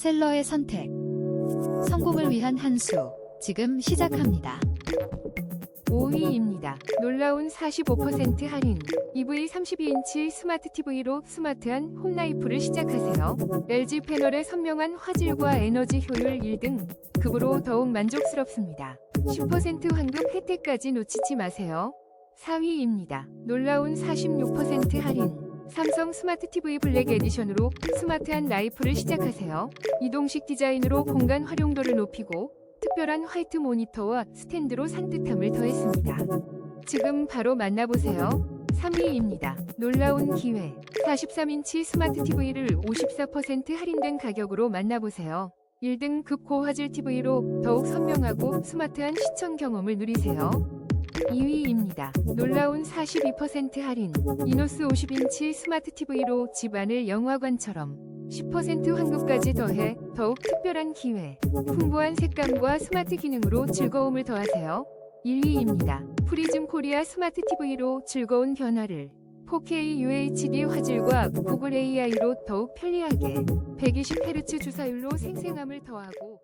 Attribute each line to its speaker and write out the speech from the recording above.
Speaker 1: 셀러의 선택. 성공을 위한 한 수. 지금 시작합니다.
Speaker 2: 5위입니다. 놀라운 45% 할인. EV 32인치 스마트 TV로 스마트한 홈라이프를 시작하세요. LG 패널의 선명한 화질과 에너지 효율 1등 급으로 더욱 만족스럽습니다. 10% 환급 혜택까지 놓치지 마세요. 4위입니다. 놀라운 46% 할인. 삼성 스마트 TV 블랙 에디션으로 스마트한 라이프를 시작하세요. 이동식 디자인으로 공간 활용도를 높이고 특별한 화이트 모니터와 스탠드로 산뜻함을 더했습니다. 지금 바로 만나보세요. 3위입니다. 놀라운 기회. 43인치 스마트 TV를 54% 할인된 가격으로 만나보세요. 1등 급 고화질 TV로 더욱 선명하고 스마트한 시청 경험을 누리세요. 2위 입니다. 놀라운 42% 할인. 이노스 50인치 스마트 TV로 집안을 영화관처럼 10% 환급까지 더해 더욱 특별한 기회. 풍부한 색감과 스마트 기능으로 즐거움을 더하세요. 1위입니다. 프리즘 코리아 스마트 TV로 즐거운 변화를. 4K UHD 화질과 구글 AI로 더욱 편리하게 120Hz 주사율로 생생함을 더하고